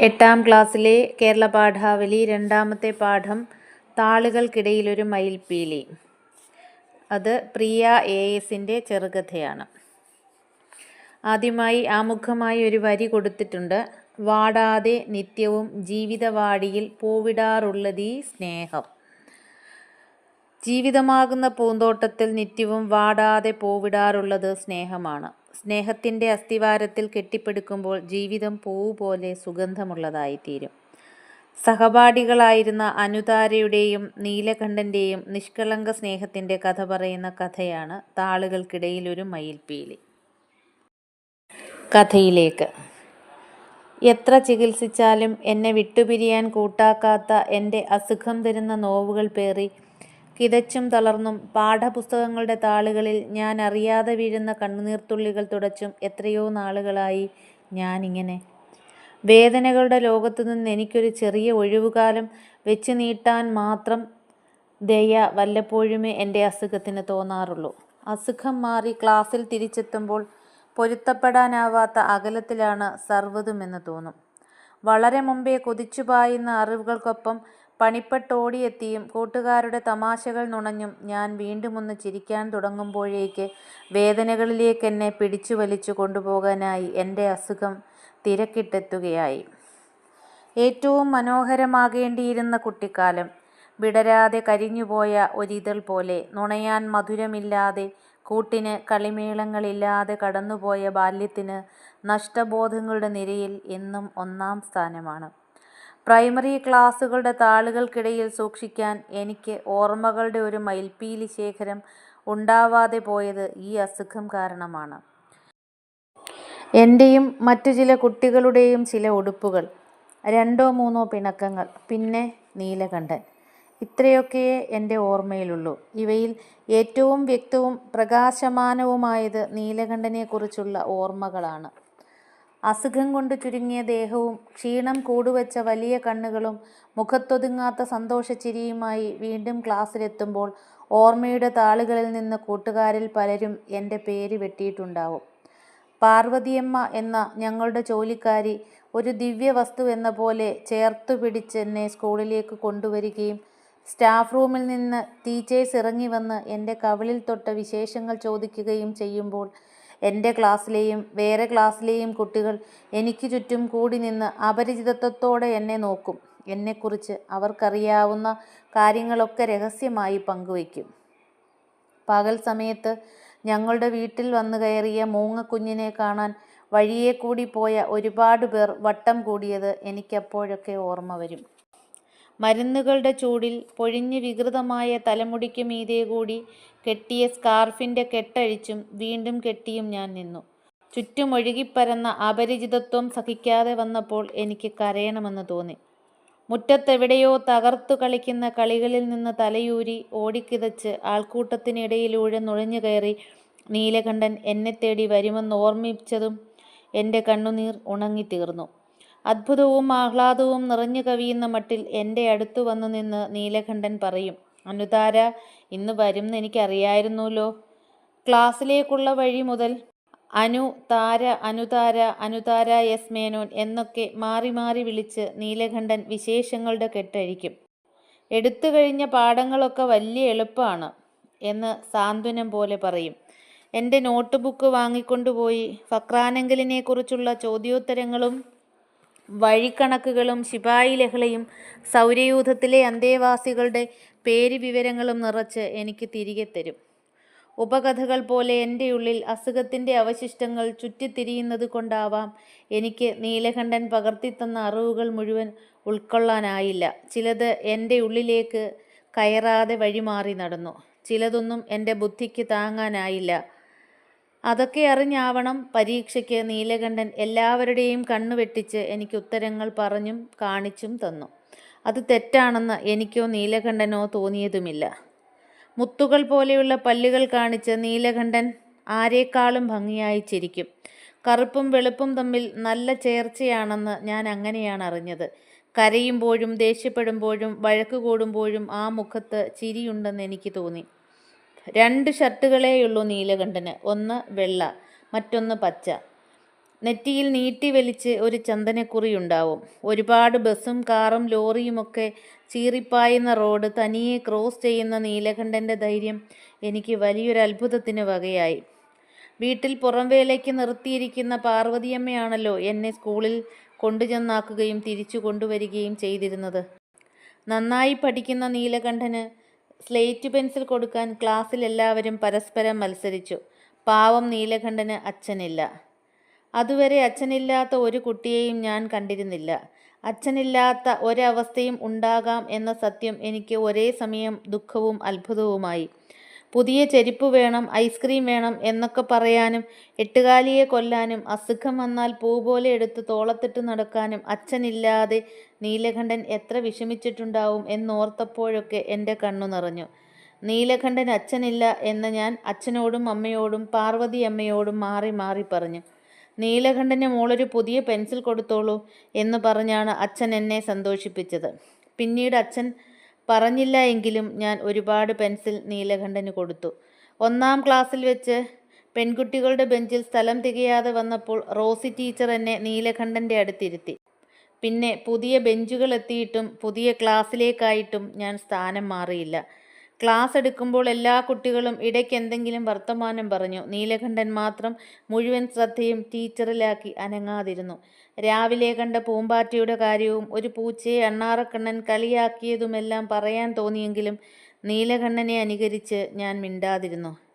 എട്ടാം ക്ലാസ്സിലെ കേരള പാഠാവലി രണ്ടാമത്തെ പാഠം താളുകൾക്കിടയിലൊരു മയിൽപ്പീലി. അത് പ്രിയ എ എസിന്റെ ചെറുകഥയാണ്. ആദ്യമായി ആമുഖമായി ഒരു വരി കൊടുത്തിട്ടുണ്ട്. വാടാതെ നിത്യവും ജീവിതവാടിയിൽ പൂവിടാറുള്ളതീ സ്നേഹം. ജീവിതമാകുന്ന പൂന്തോട്ടത്തിൽ നിത്യവും വാടാതെ പൂവിടാറുള്ളത് സ്നേഹമാണ്. സ്നേഹത്തിന്റെ അസ്ഥിവാരത്തിൽ കെട്ടിപ്പടുക്കുമ്പോൾ ജീവിതം പൂവ് പോലെ സുഗന്ധമുള്ളതായിത്തീരും. സഹപാഠികളായിരുന്ന അനുതാരയുടെയും നീലകണ്ഠന്റെയും നിഷ്കളങ്ക സ്നേഹത്തിന്റെ കഥ പറയുന്ന കഥയാണ് താളുകൾക്കിടയിൽ ഒരു മയിൽപ്പീലി. കഥയിലേക്ക്. എത്ര ചികിത്സിച്ചാലും എന്നെ വിട്ടുപിരിയാൻ കൂട്ടാക്കാത്ത എന്റെ അസുഖം തരുന്ന നോവുകൾ പേറി കിതച്ചും തളർന്നും പാഠപുസ്തകങ്ങളുടെ താളുകളിൽ ഞാൻ അറിയാതെ വീഴുന്ന കണ്ണുനീർത്തുള്ളികൾ തുടച്ചും എത്രയോ നാളുകളായി ഞാനിങ്ങനെ. വേദനകളുടെ ലോകത്തു നിന്ന് എനിക്കൊരു ചെറിയ ഒഴിവുകാലം വെച്ച് നീട്ടാൻ മാത്രം ദയ വല്ലപ്പോഴുമേ എന്റെ അസുഖത്തിന് തോന്നാറുള്ളൂ. അസുഖം മാറി ക്ലാസ്സിൽ തിരിച്ചെത്തുമ്പോൾ പൊരുത്തപ്പെടാനാവാത്ത അകലത്തിലാണ് സർവതുമെന്ന് തോന്നും. വളരെ മുമ്പേ കൊതിച്ചുപായുന്ന അറിവുകൾക്കൊപ്പം പണിപ്പെട്ടോടിയെത്തിയും കൂട്ടുകാരുടെ തമാശകൾ നുണഞ്ഞും ഞാൻ വീണ്ടുമൊന്ന് ചിരിക്കാൻ തുടങ്ങുമ്പോഴേക്ക് വേദനകളിലേക്കെന്നെ പിടിച്ചു വലിച്ചു കൊണ്ടുപോകാനായി എന്റെ അസുഖം തിരക്കിട്ടെത്തുകയായി. ഏറ്റവും മനോഹരമാകേണ്ടിയിരുന്ന കുട്ടിക്കാലം വിടരാതെ കരിഞ്ഞുപോയ ഒരിതൾ പോലെ നുണയാൻ മധുരമില്ലാതെ കൂട്ടിന് കളിമേളങ്ങളില്ലാതെ കടന്നുപോയ ബാല്യത്തിന് നഷ്ടബോധങ്ങളുടെ നിരയിൽ എന്നും ഒന്നാം സ്ഥാനമാണ്. പ്രൈമറി ക്ലാസ്സുകളുടെ താളുകൾക്കിടയിൽ സൂക്ഷിക്കാൻ എനിക്ക് ഓർമ്മകളുടെ ഒരു മയിൽപ്പീലി ശേഖരം ഉണ്ടാവാതെ പോയത് ഈ അസുഖം കാരണമാണ്. എന്റെയും മറ്റു ചില കുട്ടികളുടെയും ചില ഉടുപ്പുകൾ രണ്ടോ മൂന്നോ പിണക്കങ്ങൾ പിന്നെ നീലകണ്ഠൻ. ഇത്രയൊക്കെയേ എന്റെ ഓർമ്മയിലുള്ളൂ. ഇവയിൽ ഏറ്റവും വ്യക്തവും പ്രകാശമാനവുമായത് നീലകണ്ഠനെക്കുറിച്ചുള്ള ഓർമ്മകളാണ്. അസുഖം കൊണ്ട് ചുരുങ്ങിയ ദേഹവും ക്ഷീണം കൂടുവച്ച വലിയ കണ്ണുകളും മുഖത്തൊതുങ്ങാത്ത സന്തോഷച്ചിരിയുമായി വീണ്ടും ക്ലാസ്സിലെത്തുമ്പോൾ ഓർമ്മയുടെ താളുകളിൽ നിന്ന് കൂട്ടുകാരിൽ പലരും എന്റെ പേര് വെട്ടിയിട്ടുണ്ടാവും. പാർവതിയമ്മ എന്ന ഞങ്ങളുടെ ജോലിക്കാരി ഒരു ദിവ്യവസ്തു എന്ന പോലെ ചേർത്തു പിടിച്ച് എന്നെ സ്കൂളിലേക്ക് കൊണ്ടുവരികയും സ്റ്റാഫ് റൂമിൽ നിന്ന് ടീച്ചേഴ്സ് ഇറങ്ങി വന്ന് എന്റെ കവിളിൽ തൊട്ട വിശേഷങ്ങൾ ചോദിക്കുകയും ചെയ്യുമ്പോൾ എന്റെ ക്ലാസ്സിലെയും വേറെ ക്ലാസ്സിലെയും കുട്ടികൾ എനിക്ക് ചുറ്റും കൂടി നിന്ന് അപരിചിതത്വത്തോടെ എന്നെ നോക്കും. എന്നെക്കുറിച്ച് അവർക്കറിയാവുന്ന കാര്യങ്ങളൊക്കെ രഹസ്യമായി പങ്കുവയ്ക്കും. പകൽ സമയത്ത് ഞങ്ങളുടെ വീട്ടിൽ വന്നു കയറിയ മൂങ്ങക്കുഞ്ഞിനെ കാണാൻ വഴിയെ കൂടി പോയ ഒരുപാട് പേർ വട്ടം കൂടിയത് എനിക്കപ്പോഴൊക്കെ ഓർമ്മ വരും. മരുന്നുകളുടെ ചൂടിൽ പൊഴിഞ്ഞു വികൃതമായ തലമുടിക്ക് മീതെ കൂടി കെട്ടിയ സ്കാർഫിന്റെ കെട്ടഴിച്ചും വീണ്ടും കെട്ടിയും ഞാൻ നിന്നു. ചുറ്റുമൊഴുകിപ്പരന്ന അപരിചിതത്വം സഹിക്കാതെ വന്നപ്പോൾ എനിക്ക് കരയണമെന്ന് തോന്നി. മുറ്റത്തെവിടെയോ തകർത്തു കളിക്കുന്ന കളികളിൽ നിന്ന് തലയൂരി ഓടിക്കിതച്ച് ആൾക്കൂട്ടത്തിനിടയിലൂടെ നുഴഞ്ഞു കയറി നീലകണ്ഠൻ എന്നെ തേടി വരുമെന്ന് ഓർമ്മിച്ചതും എന്റെ കണ്ണുനീർ ഉണങ്ങിത്തീർന്നു. അത്ഭുതവും ആഹ്ലാദവും നിറഞ്ഞു കവിയുന്ന മട്ടിൽ എന്റെ അടുത്തു വന്നു നിന്ന് നീലകണ്ഠൻ പറയും അനുതാര ഇന്ന് വരും എനിക്കറിയായിരുന്നല്ലോ ക്ലാസ്സിലേക്കുള്ള വഴി മുതൽ അനു താര അനുതാര അനുതാര എസ് മേനോൻ എന്നൊക്കെ മാറി മാറി വിളിച്ച് നീലകണ്ഠൻ വിശേഷങ്ങളുടെ കെട്ടഴിക്കും. എടുത്തു കഴിഞ്ഞ പാഠങ്ങളൊക്കെ വലിയ എളുപ്പമാണ് എന്ന് സാന്ത്വനം പോലെ പറയും. എന്റെ നോട്ട് ബുക്ക് വാങ്ങിക്കൊണ്ടുപോയി. ഫക്രാനെങ്കിലിനെക്കുറിച്ചുള്ള ചോദ്യോത്തരങ്ങളും വഴിക്കണക്കുകളും ശിപായി ലഹളയും സൗരയൂഥത്തിലെ അന്തേവാസികളുടെ പേര് വിവരങ്ങളും നിറച്ച് എനിക്ക് തിരികെ തരും. ഉപകഥകൾ പോലെ എന്റെ ഉള്ളിൽ അസുഖത്തിന്റെ അവശിഷ്ടങ്ങൾ ചുറ്റിത്തിരിയുന്നത് കൊണ്ടാവാം എനിക്ക് നീലകണ്ഠൻ പകർത്തിത്തന്ന അറിവുകൾ മുഴുവൻ ഉൾക്കൊള്ളാനായില്ല. ചിലത് എന്റെ ഉള്ളിലേക്ക് കയറാതെ വഴിമാറി നടന്നു. ചിലതൊന്നും എന്റെ ബുദ്ധിക്ക് താങ്ങാനായില്ല. അതൊക്കെ അറിഞ്ഞാവണം പരീക്ഷയ്ക്ക് നീലകണ്ഠൻ എല്ലാവരുടെയും കണ്ണു വെട്ടിച്ച് എനിക്ക് ഉത്തരങ്ങൾ പറഞ്ഞും കാണിച്ചും തന്നു. അത് തെറ്റാണെന്ന് എനിക്കോ നീലകണ്ഠനോ തോന്നിയതുമില്ല. മുത്തുകൾ പോലെയുള്ള പല്ലുകൾ കാണിച്ച് നീലകണ്ഠൻ ആരേക്കാളും ഭംഗിയായി ചിരിക്കും. കറുപ്പും വെളുപ്പും തമ്മിൽ നല്ല ചേർച്ചയാണെന്ന് ഞാൻ അങ്ങനെയാണ് അറിഞ്ഞത്. കരയുമ്പോഴും ദേഷ്യപ്പെടുമ്പോഴും വഴക്ക് കൂടുമ്പോഴും ആ മുഖത്ത് ചിരിയുണ്ടെന്ന് എനിക്ക് തോന്നി. രണ്ട് ഷർട്ടുകളേയുള്ളൂ നീലകണ്ഠന്. ഒന്ന് വെള്ള മറ്റൊന്ന് പച്ച. നെറ്റിയിൽ നീട്ടി വലിച്ച് ഒരു ചന്ദനക്കുറിയുണ്ടാവും. ഒരുപാട് ബസ്സും കാറും ലോറിയുമൊക്കെ ചീറിപ്പായുന്ന റോഡ് തനിയെ ക്രോസ് ചെയ്യുന്ന നീലകണ്ഠന്റെ ധൈര്യം എനിക്ക് വലിയൊരു അത്ഭുതത്തിന് വകയായി. വീട്ടിൽ പുറംവേലയ്ക്ക് നിർത്തിയിരിക്കുന്ന പാർവതിയമ്മയാണല്ലോ എന്നെ സ്കൂളിൽ കൊണ്ടുചെന്നാക്കുകയും തിരിച്ചു കൊണ്ടുവരികയും ചെയ്തിരുന്നത്. നന്നായി പഠിക്കുന്ന നീലകണ്ഠന് സ്ലേറ്റ് പെൻസിൽ കൊടുക്കാൻ ക്ലാസ്സിലെല്ലാവരും പരസ്പരം മത്സരിച്ചു. പാവം നീലകണ്ഠന് അച്ഛനില്ല. അതുവരെ അച്ഛനില്ലാത്ത ഒരു കുട്ടിയെയും ഞാൻ കണ്ടിരുന്നില്ല. അച്ഛനില്ലാത്ത ഒരവസ്ഥയും ഉണ്ടാകാം എന്ന സത്യം എനിക്ക് ഒരേ സമയം ദുഃഖവും അത്ഭുതവുമായി. പുതിയ ചെരുപ്പ് വേണം ഐസ്ക്രീം വേണം എന്നൊക്കെ പറയാനും എട്ടുകാലിയെ കൊല്ലാനും അസുഖം വന്നാൽ പൂ പോലെ എടുത്ത് തോളത്തിട്ട് നടക്കാനും അച്ഛനില്ലാതെ നീലകണ്ഠൻ എത്ര വിഷമിച്ചിട്ടുണ്ടാവും എന്നോർത്തപ്പോഴൊക്കെ എന്റെ കണ്ണു നിറഞ്ഞു. നീലകണ്ഠൻ അച്ഛനില്ല എന്ന് ഞാൻ അച്ഛനോടും അമ്മയോടും പാർവതി അമ്മയോടും മാറി മാറി പറഞ്ഞു. നീലകണ്ഠന് മോളൊരു പുതിയ പെൻസിൽ കൊടുത്തോളൂ എന്ന് പറഞ്ഞാണ് അച്ഛൻ എന്നെ സന്തോഷിപ്പിച്ചത്. പിന്നീട് അച്ഛൻ പറഞ്ഞില്ല എങ്കിലും ഞാൻ ഒരുപാട് പെൻസിൽ നീലകണ്ഠന് കൊടുത്തു. ഒന്നാം ക്ലാസ്സിൽ വെച്ച് പെൺകുട്ടികളുടെ ബെഞ്ചിൽ സ്ഥലം തികയാതെ വന്നപ്പോൾ റോസി ടീച്ചർ എന്നെ നീലകണ്ഠന്റെ അടുത്തിരുത്തി. പിന്നെ പുതിയ ബെഞ്ചുകൾ എത്തിയിട്ടും പുതിയ ക്ലാസ്സിലേക്കായിട്ടും ഞാൻ സ്ഥാനം മാറിയില്ല. ക്ലാസ് എടുക്കുമ്പോൾ എല്ലാ കുട്ടികളും ഇടയ്ക്ക് എന്തെങ്കിലും വർത്തമാനം പറഞ്ഞു. നീലകണ്ഠൻ മാത്രം മുഴുവൻ ശ്രദ്ധയും ടീച്ചറിലാക്കി അനങ്ങാതിരുന്നു. രാവിലെ കണ്ട പൂമ്പാറ്റയുടെ കാര്യവും ഒരു പൂച്ചയെ അണ്ണാറക്കണ്ണൻ കളിയാക്കിയതുമെല്ലാം പറയാൻ തോന്നിയെങ്കിലും നീലകണ്ഠനെ അനുകരിച്ച് ഞാൻ മിണ്ടാതിരുന്നു.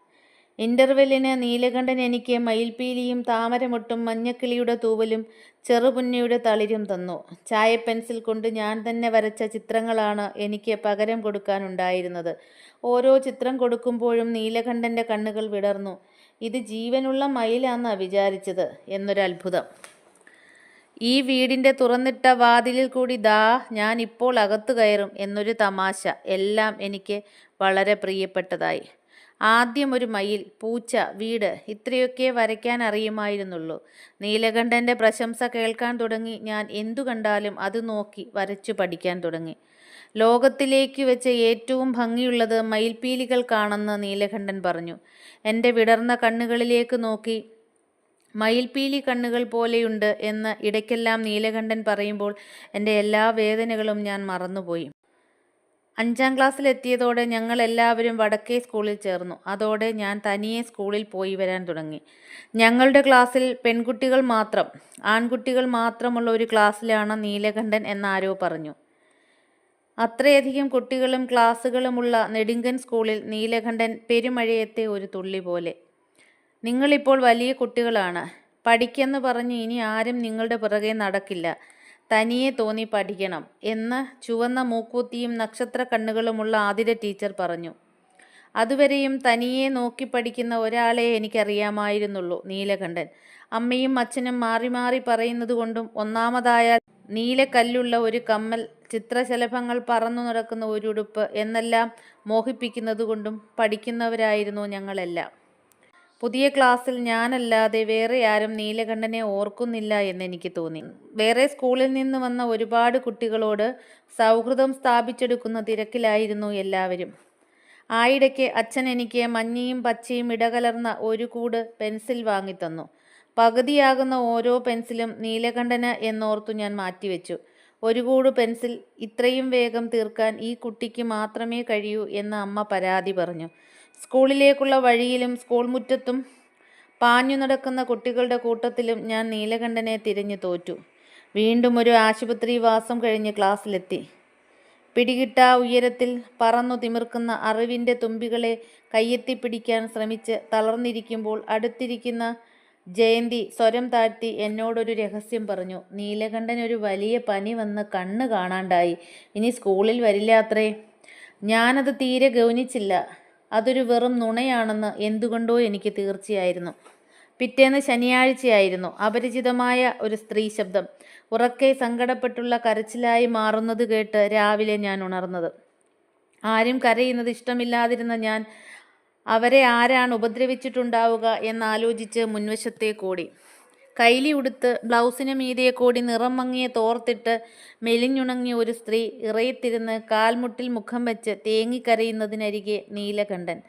ഇന്റർവെല്ലിന് നീലകണ്ഠൻ എനിക്ക് മയിൽപ്പീലിയും താമരമൊട്ടും മഞ്ഞക്കിളിയുടെ തൂവലും ചെറുപുന്നയുടെ തളിരും തന്നു. ചായ പെൻസിൽ കൊണ്ട് ഞാൻ തന്നെ വരച്ച ചിത്രങ്ങളാണ് എനിക്ക് പകരം കൊടുക്കാനുണ്ടായിരുന്നത്. ഓരോ ചിത്രം കൊടുക്കുമ്പോഴും നീലകണ്ഠന്റെ കണ്ണുകൾ വിടർന്നു. ഇത് ജീവനുള്ള മയിലാന്നാ വിചാരിച്ചത് എന്നൊരത്ഭുതം. ഈ വീടിന്റെ തുറന്നിട്ട വാതിലിൽ കൂടി ദാ ഞാൻ ഇപ്പോൾ അകത്തു കയറും എന്നൊരു തമാശ എല്ലാം എനിക്ക് വളരെ പ്രിയപ്പെട്ടതായി. ആദ്യം ഒരു മയിൽ പൂച്ച വീട് ഇത്രയൊക്കെ വരയ്ക്കാൻ അറിയുമായിരുന്നുള്ളൂ. നീലകണ്ഠന്റെ പ്രശംസ കേൾക്കാൻ തുടങ്ങി. ഞാൻ എന്തു കണ്ടാലും അത് നോക്കി വരച്ചു പഠിക്കാൻ തുടങ്ങി. ലോകത്തിലേക്ക് വെച്ച ഏറ്റവും ഭംഗിയുള്ളത് മയിൽപീലികൾക്കാണെന്ന് നീലകണ്ഠൻ പറഞ്ഞു. എന്റെ വിടർന്ന കണ്ണുകളിലേക്ക് നോക്കി. മയിൽപ്പീലി കണ്ണുകൾ പോലെയുണ്ട് എന്ന് ഇടയ്ക്കെല്ലാം നീലകണ്ഠൻ പറയുമ്പോൾ എന്റെ എല്ലാ വേദനകളും ഞാൻ മറന്നുപോയി. അഞ്ചാം ക്ലാസ്സിലെത്തിയതോടെ ഞങ്ങൾ എല്ലാവരും വടക്കേ സ്കൂളിൽ ചേർന്നു. അതോടെ ഞാൻ തനിയെ സ്കൂളിൽ പോയി വരാൻ തുടങ്ങി. ഞങ്ങളുടെ ക്ലാസ്സിൽ പെൺകുട്ടികൾ മാത്രം ആൺകുട്ടികൾ മാത്രമുള്ള ഒരു ക്ലാസ്സിലാണ് നീലകണ്ഠൻ എന്നാരോ പറഞ്ഞു. അത്രയധികം കുട്ടികളും ക്ലാസ്സുകളുമുള്ള നെടുങ്കൻ സ്കൂളിൽ നീലകണ്ഠൻ പെരുമഴയത്തെ ഒരു തുള്ളി പോലെ. നിങ്ങളിപ്പോൾ വലിയ കുട്ടികളാണ്. പഠിക്കെന്ന് പറഞ്ഞ് ഇനി ആരും നിങ്ങളുടെ പുറകെ നടക്കില്ല. തനിയെ തോന്നി പഠിക്കണം എന്ന് ചുവന്ന മൂക്കൂത്തിയും നക്ഷത്ര കണ്ണുകളുമുള്ള ആതിര ടീച്ചർ പറഞ്ഞു. അതുവരെയും തനിയെ നോക്കി പഠിക്കുന്ന ഒരാളെ എനിക്കറിയാമായിരുന്നുള്ളൂ നീലകണ്ഠൻ. അമ്മയും അച്ഛനും മാറി മാറി പറയുന്നത് കൊണ്ടും ഒന്നാമതായ നീലക്കല്ലുള്ള ഒരു കമ്മൽ ചിത്രശലഭങ്ങൾ പറന്നു നടക്കുന്ന ഒരു ഉടുപ്പ് എന്നെല്ലാം മോഹിപ്പിക്കുന്നതുകൊണ്ടും പഠിക്കുന്നവരായിരുന്നു ഞങ്ങളെല്ലാം. പുതിയ ക്ലാസ്സിൽ ഞാനല്ലാതെ വേറെ ആരും നീലകണ്ഠനെ ഓർക്കുന്നില്ല എന്ന് എനിക്ക് തോന്നി. വേറെ സ്കൂളിൽ നിന്ന് വന്ന ഒരുപാട് കുട്ടികളോട് സൗഹൃദം സ്ഥാപിച്ചെടുക്കുന്ന തിരക്കിലായിരുന്നു എല്ലാവരും. ആയിടയ്ക്ക് അച്ഛൻ എനിക്ക് മഞ്ഞയും പച്ചയും ഇടകലർന്ന ഒരു കൂട് പെൻസിൽ വാങ്ങിത്തന്നു. പകുതിയാകുന്ന ഓരോ പെൻസിലും നീലകണ്ഠന് എന്നോർത്തു ഞാൻ മാറ്റിവെച്ചു. ഒരു കൂട് പെൻസിൽ ഇത്രയും വേഗം തീർക്കാൻ ഈ കുട്ടിക്ക് മാത്രമേ കഴിയൂ എന്ന് അമ്മ പരാതി പറഞ്ഞു. സ്കൂളിലേക്കുള്ള വഴിയിലും സ്കൂൾ മുറ്റത്തും പാഞ്ഞു നടക്കുന്ന കുട്ടികളുടെ കൂട്ടത്തിലും ഞാൻ നീലകണ്ഠനെ തിരഞ്ഞു തോറ്റു. വീണ്ടും ഒരു ആശുപത്രി വാസം കഴിഞ്ഞ് ക്ലാസ്സിലെത്തി. പിടികിട്ടാ ഉയരത്തിൽ പറന്നു തിമിർക്കുന്ന അറിവിന്റെ തുമ്പികളെ കയ്യെത്തിപ്പിടിക്കാൻ ശ്രമിച്ച് തളർന്നിരിക്കുമ്പോൾ അടുത്തിരിക്കുന്ന ജയന്തി സ്വരം താഴ്ത്തി എന്നോടൊരു രഹസ്യം പറഞ്ഞു. നീലകണ്ഠൻ ഒരു വലിയ പനി വന്ന് കണ്ണ് കാണാണ്ടായി. ഇനി സ്കൂളിൽ വരില്ല അത്രേ. ഞാനത് തീരെ ഗൗനിച്ചില്ല. അതൊരു വെറും നുണയാണെന്ന് എന്തുകൊണ്ടോ എനിക്ക് തീർച്ചയായിരുന്നു. പിറ്റേന്ന് ശനിയാഴ്ചയായിരുന്നു അപരിചിതമായ ഒരു സ്ത്രീ ശബ്ദം. ഉറക്കെ സങ്കടപ്പെട്ടുള്ള കരച്ചിലായി മാറുന്നത് കേട്ട് രാവിലെ ഞാൻ ഉണർന്നത്. ആരും കരയുന്നത് ഇഷ്ടമില്ലാതിരുന്ന ഞാൻ അവരെ ആരാണ് ഉപദ്രവിച്ചിട്ടുണ്ടാവുക എന്നാലോചിച്ച് മുൻവശത്തെ കൈലി ഉടുത്ത് ബ്ലൗസിന് മീതിയെ കൂടി നിറം മങ്ങിയ തോർത്തിട്ട് മെലിഞ്ഞുണങ്ങിയ ഒരു സ്ത്രീ ഇറയത്തിരുന്ന് കാൽമുട്ടിൽ മുഖം വെച്ച് തേങ്ങിക്കരയുന്നതിനരികെ നീലകണ്ഠൻ.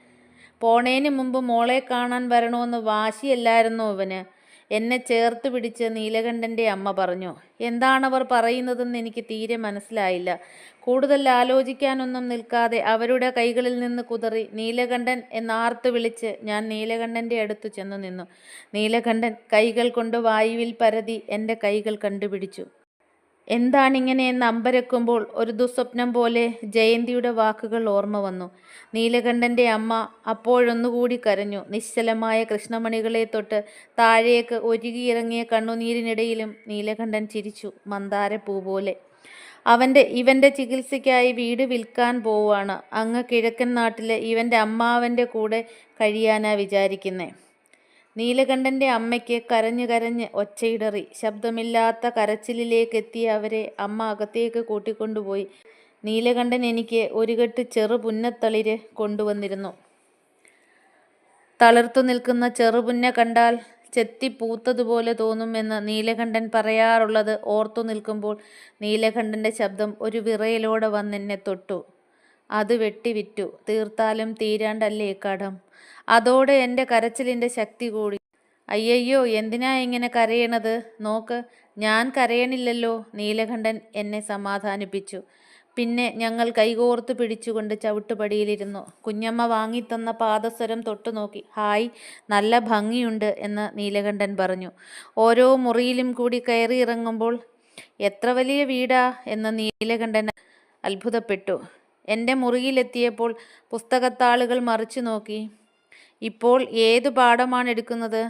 പോണേന് മുമ്പ് മോളെ കാണാൻ വരണമെന്ന് വാശിയല്ലായിരുന്നോ അവന്? എന്നെ ചേർത്ത് പിടിച്ച് നീലകണ്ഠന്റെ അമ്മ പറഞ്ഞു. എന്താണവർ പറയുന്നതെന്ന് എനിക്ക് തീരെ മനസ്സിലായില്ല. കൂടുതൽ ആലോചിക്കാനൊന്നും നിൽക്കാതെ അവരുടെ കൈകളിൽ നിന്ന് കുതറി നീലകണ്ഠൻ എന്നാർത്ത് വിളിച്ച് ഞാൻ നീലകണ്ഠന്റെ അടുത്തു ചെന്നു നിന്നു. നീലകണ്ഠൻ കൈകൾ കൊണ്ട് വായുവിൽ പരതി എന്റെ കൈകൾ കണ്ടുപിടിച്ചു. എന്താണിങ്ങനെയെന്ന് അമ്പരക്കുമ്പോൾ ഒരു ദുസ്വപ്നം പോലെ ജയന്തിയുടെ വാക്കുകൾ ഓർമ്മ വന്നു. നീലകണ്ഠന്റെ അമ്മ അപ്പോഴൊന്നുകൂടി കരഞ്ഞു. നിശ്ചലമായ കൃഷ്ണമണികളെ തൊട്ട് താഴേക്ക് ഒരുകിയിറങ്ങിയ കണ്ണുനീരിനിടയിലും നീലകണ്ഠൻ ചിരിച്ചു. മന്ദാരപ്പൂ പോലെ അവന്റെ ഇവന്റെ ചികിത്സയ്ക്കായി വീട് വിൽക്കാൻ പോവുകയാണ്. അങ്ങ് കിഴക്കൻ നാട്ടിലെ ഇവന്റെ അമ്മാവന്റെ കൂടെ കഴിയാനാ വിചാരിക്കുന്നേ. നീലകണ്ഠന്റെ അമ്മയ്ക്ക് കരഞ്ഞു കരഞ്ഞ് ഒച്ചയിടറി. ശബ്ദമില്ലാത്ത കരച്ചിലിലേക്ക് എത്തിയ അവരെ അമ്മ അകത്തേക്ക് കൂട്ടിക്കൊണ്ടുപോയി. നീലകണ്ഠൻ എനിക്ക് ഒരു കെട്ട് ചെറു പുന്നത്തളിര് കൊണ്ടുവന്നിരുന്നു. തളിർത്തു നിൽക്കുന്ന ചെറുപുന്ന കണ്ടാൽ ചെത്തിപ്പൂത്തതുപോലെ തോന്നുമെന്ന് നീലകണ്ഠൻ പറയാറുള്ളത് ഓർത്തു നിൽക്കുമ്പോൾ നീലകണ്ഠന്റെ ശബ്ദം ഒരു വിറയലോടെ വന്നെന്നെ തൊട്ടു. അത് വെട്ടിവിറ്റു. തീർത്താലും തീരാണ്ടല്ലേ കടം? അതോടെ എന്റെ കരച്ചിലിന്റെ ശക്തി കൂടി. അയ്യയ്യോ എന്തിനാ ഇങ്ങനെ കരയണത്? നോക്ക് ഞാൻ കരയണില്ലല്ലോ. നീലകണ്ഠൻ എന്നെ സമാധാനിപ്പിച്ചു. പിന്നെ ഞങ്ങൾ കൈകോർത്ത് പിടിച്ചുകൊണ്ട് ചവിട്ടുപടിയിലിരുന്നു. കുഞ്ഞമ്മ വാങ്ങിത്തന്ന പാദസരം തൊട്ടു നോക്കി. ഹായ് നല്ല ഭംഗിയുണ്ട് എന്ന് നീലകണ്ഠൻ പറഞ്ഞു. ഓരോ മുറിയിലും കൂടി കയറി ഇറങ്ങുമ്പോൾ എത്ര വലിയ വീടാ എന്ന് നീലകണ്ഠൻ അത്ഭുതപ്പെട്ടു. എന്റെ മുറിയിലെത്തിയപ്പോൾ പുസ്തകത്താളുകൾ മറിച്ചു നോക്കി. ഇപ്പോൾ ഏതു പാഠമാണ് എടുക്കുന്നത്?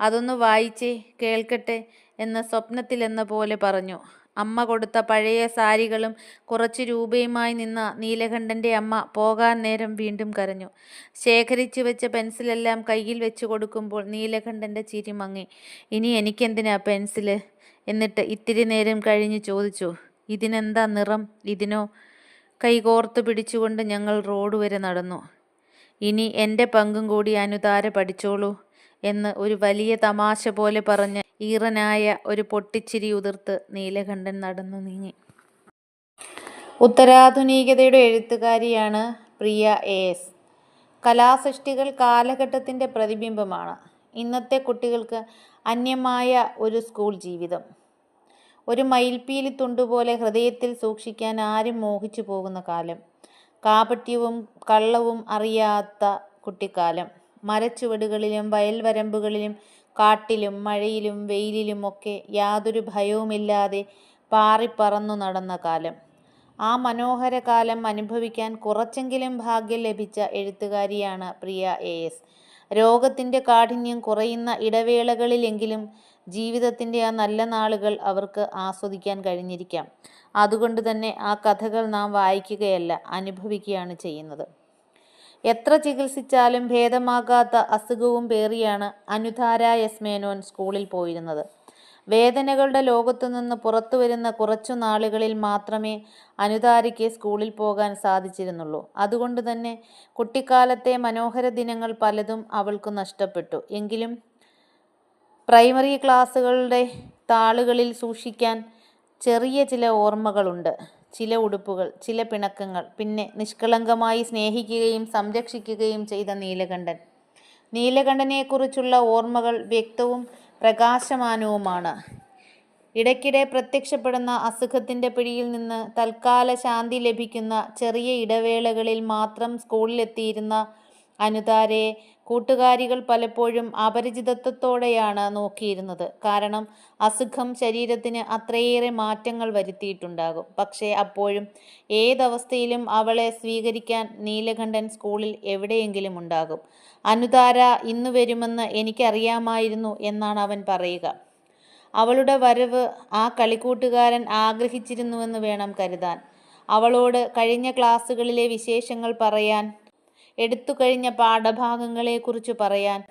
അതൊന്ന് വായിച്ചേ കേൾക്കട്ടെ എന്ന് സ്വപ്നത്തിലെന്ന പോലെ പറഞ്ഞു. അമ്മ കൊടുത്ത പഴയ സാരികളും കുറച്ച് രൂപയുമായി നിന്ന നീലകണ്ഠന്റെ അമ്മ പോകാൻ നേരം വീണ്ടും കരഞ്ഞു. ശേഖരിച്ചു വെച്ച പെൻസിലെല്ലാം കയ്യിൽ വെച്ച് കൊടുക്കുമ്പോൾ നീലകണ്ഠന്റെ ചിരി മങ്ങി. ഇനി എനിക്കെന്തിനാ പെൻസിൽ? എന്നിട്ട് ഇത്തിരി നേരം കഴിഞ്ഞ് ചോദിച്ചു. ഇതിനെന്താ നിറം? ഇതിനോ? കൈകോർത്ത് പിടിച്ചുകൊണ്ട് ഞങ്ങൾ റോഡ് വരെ നടന്നു. ഇനി എന്റെ പങ്കും കൂടി അനുതാര പഠിച്ചോളൂ എന്ന് ഒരു വലിയ തമാശ പോലെ പറഞ്ഞ് ഈറനായ ഒരു പൊട്ടിച്ചിരി ഉതിർത്ത് നീലകണ്ഠൻ നടന്നു നീങ്ങി. ഉത്തരാധുനികതയുടെ എഴുത്തുകാരിയാണ് പ്രിയ എ എസ്. കലാസൃഷ്ടികൾ കാലഘട്ടത്തിന്റെ പ്രതിബിംബമാണ്. ഇന്നത്തെ കുട്ടികൾക്ക് അന്യമായ ഒരു സ്കൂൾ ജീവിതം. ഒരു മയിൽപ്പീലി തുണ്ടുപോലെ ഹൃദയത്തിൽ സൂക്ഷിക്കാൻ ആരും മോഹിച്ചു പോകുന്ന കാലം. കാപട്യവും കള്ളവും അറിയാത്ത കുട്ടിക്കാലം. മരച്ചുവടുകളിലും വയൽവരമ്പുകളിലും കാട്ടിലും മഴയിലും വെയിലിലും ഒക്കെ യാതൊരു ഭയവുമില്ലാതെ പാറിപ്പറന്നു നടന്ന കാലം. ആ മനോഹര കാലം അനുഭവിക്കാൻ കുറച്ചെങ്കിലും ഭാഗ്യം ലഭിച്ച എഴുത്തുകാരിയാണ് പ്രിയ എ. എസ്. രോഗത്തിന്റെ കാഠിന്യം കുറയുന്ന ഇടവേളകളിലെങ്കിലും ജീവിതത്തിന്റെ ആ നല്ല നാളുകൾ അവർക്ക് ആസ്വദിക്കാൻ കഴിഞ്ഞിരിക്കാം. അതുകൊണ്ട് തന്നെ ആ കഥകൾ നാം വായിക്കുകയല്ല അനുഭവിക്കുകയാണ് ചെയ്യുന്നത്. എത്ര ചികിത്സിച്ചാലും ഭേദമാകാത്ത അസുഖവും പേറിയാണ് അനുധാര എസ് മേനോൻ സ്കൂളിൽ പോയിരുന്നത്. വേദനകളുടെ ലോകത്തു നിന്ന് പുറത്തു വരുന്ന കുറച്ചു നാളുകളിൽ മാത്രമേ അനുതാരിക്ക് സ്കൂളിൽ പോകാൻ സാധിച്ചിരുന്നുള്ളൂ. അതുകൊണ്ട് തന്നെ കുട്ടിക്കാലത്തെ മനോഹര ദിനങ്ങൾ പലതും അവൾക്ക് നഷ്ടപ്പെട്ടു. എങ്കിലും പ്രൈമറി ക്ലാസ്സുകളുടെ താളുകളിൽ സൂക്ഷിക്കാൻ ചെറിയ ചില ഓർമ്മകളുണ്ട്. ചില ഉടുപ്പുകൾ ചില പിണക്കങ്ങൾ പിന്നെ നിഷ്കളങ്കമായി സ്നേഹിക്കുകയും സംരക്ഷിക്കുകയും ചെയ്ത നീലകണ്ഠൻ. നീലകണ്ഠനെക്കുറിച്ചുള്ള ഓർമ്മകൾ വ്യക്തവും പ്രകാശമാനവുമാണ്. ഇടയ്ക്കിടെ പ്രത്യക്ഷപ്പെടുന്ന അസുഖത്തിന്റെ പിടിയിൽ നിന്ന് തൽക്കാല ശാന്തി ലഭിക്കുന്ന ചെറിയ ഇടവേളകളിൽ മാത്രം സ്കൂളിലെത്തിയിരുന്ന അനുതാരയെ കൂട്ടുകാരികൾ പലപ്പോഴും അപരിചിതത്വത്തോടെയാണ് നോക്കിയിരുന്നത്. കാരണം അസുഖം ശരീരത്തിന് അത്രയേറെ മാറ്റങ്ങൾ വരുത്തിയിട്ടുണ്ടാകും. പക്ഷേ അപ്പോഴും ഏതവസ്ഥയിലും അവളെ സ്വീകരിക്കാൻ നീലകണ്ഠൻ സ്കൂളിൽ എവിടെയെങ്കിലും ഉണ്ടാകും. അനുതാര ഇന്നു വരുമെന്ന് എനിക്കറിയാമായിരുന്നു എന്നാണ് അവൻ പറയുക. അവളുടെ വരവ് ആ കളിക്കൂട്ടുകാരൻ ആഗ്രഹിച്ചിരുന്നുവെന്ന് വേണം കരുതാൻ. അവളോട് കഴിഞ്ഞ ക്ലാസ്സുകളിലെ വിശേഷങ്ങൾ പറയാൻ എടുത്തു കഴിഞ്ഞ പാഠഭാഗങ്ങളെക്കുറിച്ച് പറയാൻ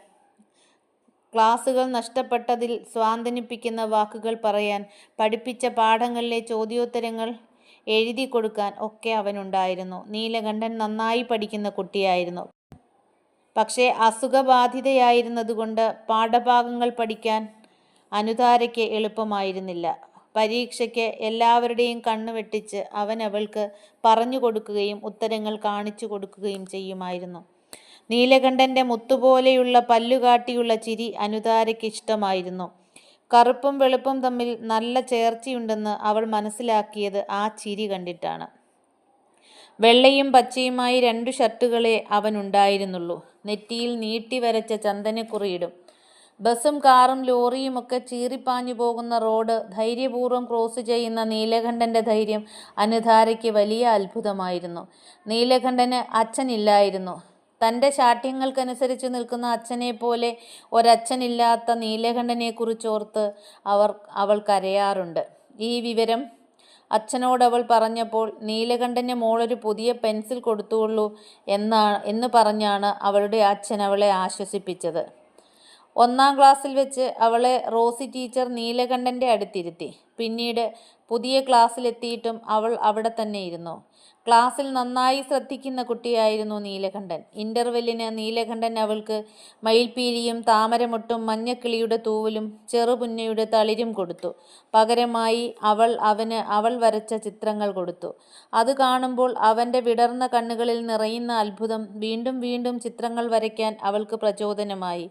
ക്ലാസ്സുകൾ നഷ്ടപ്പെട്ടതിൽ സ്വാന്തനിപ്പിക്കുന്ന വാക്കുകൾ പറയാൻ പഠിപ്പിച്ച പാഠങ്ങളിലെ ചോദ്യോത്തരങ്ങൾ എഴുതി കൊടുക്കാൻ ഒക്കെ അവനുണ്ടായിരുന്നു. നീലകണ്ഠൻ നന്നായി പഠിക്കുന്ന കുട്ടിയായിരുന്നു. പക്ഷേ അസുഖബാധിതയായിരുന്നതുകൊണ്ട് പാഠഭാഗങ്ങൾ പഠിക്കാൻ അനുതാരയ്ക്ക് എളുപ്പമായിരുന്നില്ല. പരീക്ഷയ്ക്ക് എല്ലാവരുടെയും കണ്ണു വെട്ടിച്ച് അവൻ അവൾക്ക് പറഞ്ഞു കൊടുക്കുകയും ഉത്തരങ്ങൾ കാണിച്ചു കൊടുക്കുകയും ചെയ്യുമായിരുന്നു. നീലകണ്ഠന്റെ മുത്തുപോലെയുള്ള പല്ലുകാട്ടിയുള്ള ചിരി അനുതാരയ്ക്ക് ഇഷ്ടമായിരുന്നു. കറുപ്പും വെളുപ്പും തമ്മിൽ നല്ല ചേർച്ചയുണ്ടെന്ന് അവൾ മനസ്സിലാക്കിയത് ആ ചിരി കണ്ടിട്ടാണ്. വെള്ളയും പച്ചയുമായി രണ്ടു ഷർട്ടുകളെ അവനുണ്ടായിരുന്നുള്ളൂ. നെറ്റിയിൽ നീട്ടി വരച്ച ചന്ദനക്കുറിയിടും. ബസ്സും കാറും ലോറിയുമൊക്കെ ചീറിപ്പാഞ്ഞു പോകുന്ന റോഡ് ധൈര്യപൂർവം ക്രോസ് ചെയ്യുന്ന നീലകണ്ഠന്റെ ധൈര്യം അനുധാരയ്ക്ക് വലിയ അത്ഭുതമായിരുന്നു. നീലകണ്ഠന് അച്ഛനില്ലായിരുന്നു. തന്റെ ശാഠ്യങ്ങൾക്കനുസരിച്ച് നിൽക്കുന്ന അച്ഛനെ പോലെ ഒരച്ഛനില്ലാത്ത നീലകണ്ഠനെക്കുറിച്ചോർത്ത് അവർ അവൾ കരയാറുണ്ട്. ഈ വിവരം അച്ഛനോടവൾ പറഞ്ഞപ്പോൾ നീലകണ്ഠന് മോളൊരു പുതിയ പെൻസിൽ കൊടുത്തുള്ളൂ എന്നാ എന്ന് പറഞ്ഞാണ് അവളുടെ അച്ഛൻ അവളെ ആശ്വസിപ്പിച്ചത്. ഒന്നാം ക്ലാസ്സിൽ വെച്ച് അവളെ റോസി ടീച്ചർ നീലകണ്ഠന്റെ അടുത്തിരുത്തി. പിന്നീട് പുതിയ ക്ലാസ്സിലെത്തിയിട്ടും അവൾ അവിടെ തന്നെ ഇരുന്നു ക്ലാസ്സിൽ നന്നായി ശ്രദ്ധിക്കുന്ന കുട്ടിയായിരുന്നു നീലകണ്ഠൻ. ഇന്റർവെല്ലിന് നീലകണ്ഠൻ അവൾക്ക് മയിൽപ്പീലിയും താമരമുട്ടും മഞ്ഞക്കിളിയുടെ തൂവലും ചെറുപുന്നയുടെ തളിരും കൊടുത്തു. പകരമായി അവൾ അവന് അവൾ വരച്ച ചിത്രങ്ങൾ കൊടുത്തു. അത് കാണുമ്പോൾ അവന്റെ വിടർന്ന കണ്ണുകളിൽ നിറയുന്ന അത്ഭുതം വീണ്ടും വീണ്ടും ചിത്രങ്ങൾ വരയ്ക്കാൻ അവൾക്ക് പ്രചോദനമായി.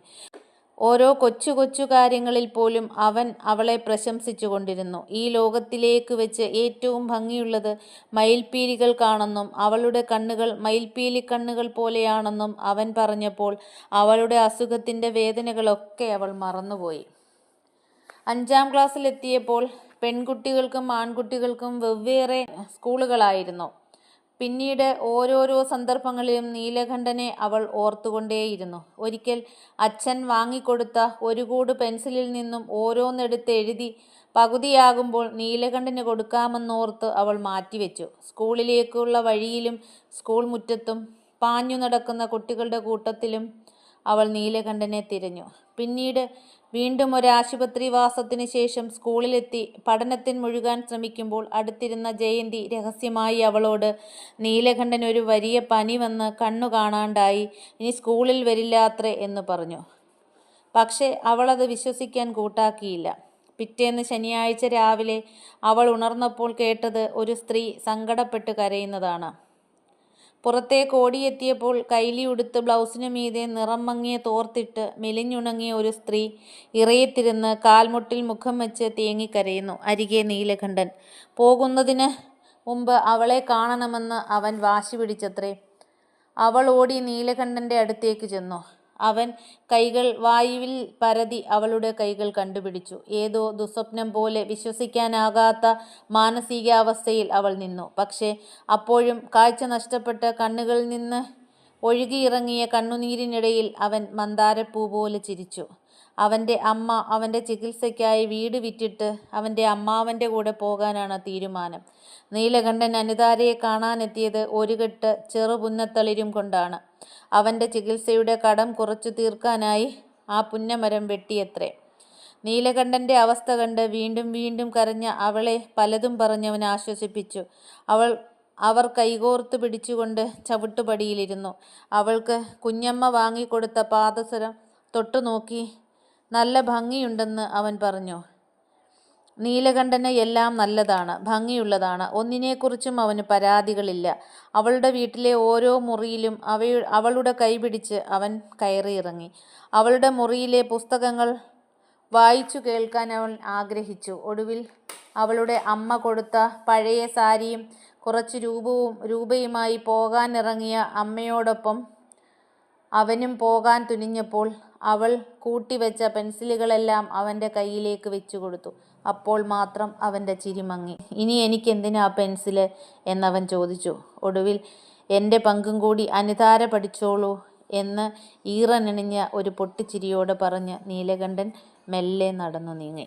ഓരോ കൊച്ചു കൊച്ചു കാര്യങ്ങളിൽ പോലും അവൻ അവളെ പ്രശംസിച്ചു കൊണ്ടിരുന്നു ഈ ലോകത്തിലേക്ക് വെച്ച് ഏറ്റവും ഭംഗിയുള്ളത് മയിൽപ്പീലികൾക്കാണെന്നും അവളുടെ കണ്ണുകൾ മയിൽപ്പീലി കണ്ണുകൾ പോലെയാണെന്നും അവൻ പറഞ്ഞപ്പോൾ അവളുടെ അസുഖത്തിന്റെ വേദനകളൊക്കെ അവൾ മറന്നുപോയി. അഞ്ചാം ക്ലാസ്സിലെത്തിയപ്പോൾ പെൺകുട്ടികൾക്കും ആൺകുട്ടികൾക്കും വെവ്വേറെ സ്കൂളുകളായിരുന്നു. പിന്നീട് ഓരോരോ സന്ദർഭങ്ങളിലും നീലകണ്ഠനെ അവൾ ഓർത്തുകൊണ്ടേയിരുന്നു. ഒരിക്കൽ അച്ഛൻ വാങ്ങിക്കൊടുത്ത ഒരു കൂട് പെൻസിലിൽ നിന്നും ഓരോന്നെടുത്ത് എഴുതി പകുതിയാകുമ്പോൾ നീലകണ്ഠന് കൊടുക്കാമെന്നോർത്ത് അവൾ മാറ്റിവെച്ചു. സ്കൂളിലേക്കുള്ള വഴിയിലും സ്കൂൾ മുറ്റത്തും പാഞ്ഞു നടക്കുന്ന കുട്ടികളുടെ കൂട്ടത്തിലും അവൾ നീലകണ്ഠനെ തിരഞ്ഞു. പിന്നീട് വീണ്ടും ഒരു ആശുപത്രി വാസത്തിന് ശേഷം സ്കൂളിലെത്തി പഠനത്തിൽ മുഴുകാൻ ശ്രമിക്കുമ്പോൾ അടുത്തിരുന്ന ജയന്തി രഹസ്യമായി അവളോട് നീലകണ്ഠൻ ഒരു വലിയ പനി വന്ന് കണ്ണു കാണാണ്ടായി ഇനി സ്കൂളിൽ വരില്ലാത്രേ എന്ന് പറഞ്ഞു. പക്ഷേ അവളത് വിശ്വസിക്കാൻ കൂട്ടാക്കിയില്ല. പിറ്റേന്ന് ശനിയാഴ്ച രാവിലെ അവൾ ഉണർന്നപ്പോൾ കേട്ടത് ഒരു സ്ത്രീ സങ്കടപ്പെട്ട് കരയുന്നതാണ്. പുറത്തേക്ക് കോടിയെത്തിയപ്പോൾ കൈലി ഉടുത്ത് ബ്ലൗസിനു മീതെ നിറം മങ്ങിയ തോർത്തിട്ട് മെലിഞ്ഞുണങ്ങിയ ഒരു സ്ത്രീ ഇറയത്തിരുന്ന് കാൽമുട്ടിൽ മുഖം വെച്ച് തേങ്ങിക്കരയുന്നു അരികെ നീലകണ്ഠൻ. പോകുന്നതിന് മുമ്പ് അവളെ കാണണമെന്ന് അവൻ വാശി പിടിച്ചത്രേ. അവൾ ഓടി നീലകണ്ഠന്റെ അടുത്തേക്ക് ചെന്നു. അവൻ കൈകൾ വായുവിൽ പരതി അവളുടെ കൈകൾ കണ്ടുപിടിച്ചു. ഏതോ ദുസ്വപ്നം പോലെ വിശ്വസിക്കാനാകാത്ത മാനസികാവസ്ഥയിൽ അവൾ നിന്നു. പക്ഷേ അപ്പോഴും കാഴ്ച നഷ്ടപ്പെട്ട കണ്ണുകളിൽ നിന്ന് ഒഴുകിയിറങ്ങിയ കണ്ണുനീരിനിടയിൽ അവൻ മന്ദാരപ്പൂ പോലെ ചിരിച്ചു. അവന്റെ അമ്മ അവന്റെ ചികിത്സയ്ക്കായി വീട് വിറ്റിട്ട് അവന്റെ അമ്മാവന്റെ കൂടെ പോകാനാണ് തീരുമാനം. നീലകണ്ഠൻ അനിതാരയെ കാണാനെത്തിയത് ഒരു കെട്ട് ചെറുപുന്നത്തളിരും കൊണ്ടാണ്. അവന്റെ ചികിത്സയുടെ കടം കുറച്ചു തീർക്കാനായി ആ പുന്നമരം വെട്ടിയത്രേ. നീലകണ്ഠന്റെ അവസ്ഥ കണ്ട് വീണ്ടും വീണ്ടും കരഞ്ഞ അവളെ പലതും പറഞ്ഞവൻ ആശ്വസിപ്പിച്ചു. അവൾ അവർ കൈകോർത്ത് പിടിച്ചുകൊണ്ട് ചവിട്ടുപടിയിലിരുന്നു. അവൾക്ക് കുഞ്ഞമ്മ വാങ്ങിക്കൊടുത്ത പാദസരം തൊട്ടു നോക്കി നല്ല ഭംഗിയുണ്ടെന്ന് അവൻ പറഞ്ഞു. നീലകണ്ഠന് എല്ലാം നല്ലതാണ് ഭംഗിയുള്ളതാണ്. ഒന്നിനെക്കുറിച്ചും അവന് പരാതികളില്ല. അവളുടെ വീട്ടിലെ ഓരോ മുറിയിലും അവ അവളുടെ കൈപിടിച്ച് അവൻ കയറിയിറങ്ങി. അവളുടെ മുറിയിലെ പുസ്തകങ്ങൾ വായിച്ചു കേൾക്കാൻ അവൻ ആഗ്രഹിച്ചു. ഒടുവിൽ അവളുടെ അമ്മ കൊടുത്ത പഴയ സാരിയും കുറച്ച് രൂപവും രൂപയുമായി പോകാനിറങ്ങിയ അമ്മയോടൊപ്പം അവനും പോകാൻ തുനിഞ്ഞപ്പോൾ അവൾ കൂട്ടിവെച്ച പെൻസിലുകളെല്ലാം അവന്റെ കയ്യിലേക്ക് വെച്ചു കൊടുത്തു അപ്പോൾ മാത്രം അവന്റെ ചിരിമങ്ങി ഇനി എനിക്കെന്തിനാ പെൻസിൽ? എന്നവൻ ചോദിച്ചു. ഒടുവിൽ എന്റെ പങ്കും കൂടി അനിതാര പഠിച്ചോളൂ എന്ന് ഈറനണിഞ്ഞ ഒരു പൊട്ടിച്ചിരിയോട് പറഞ്ഞ് നീലകണ്ഠൻ മെല്ലെ നടന്നു നീങ്ങി.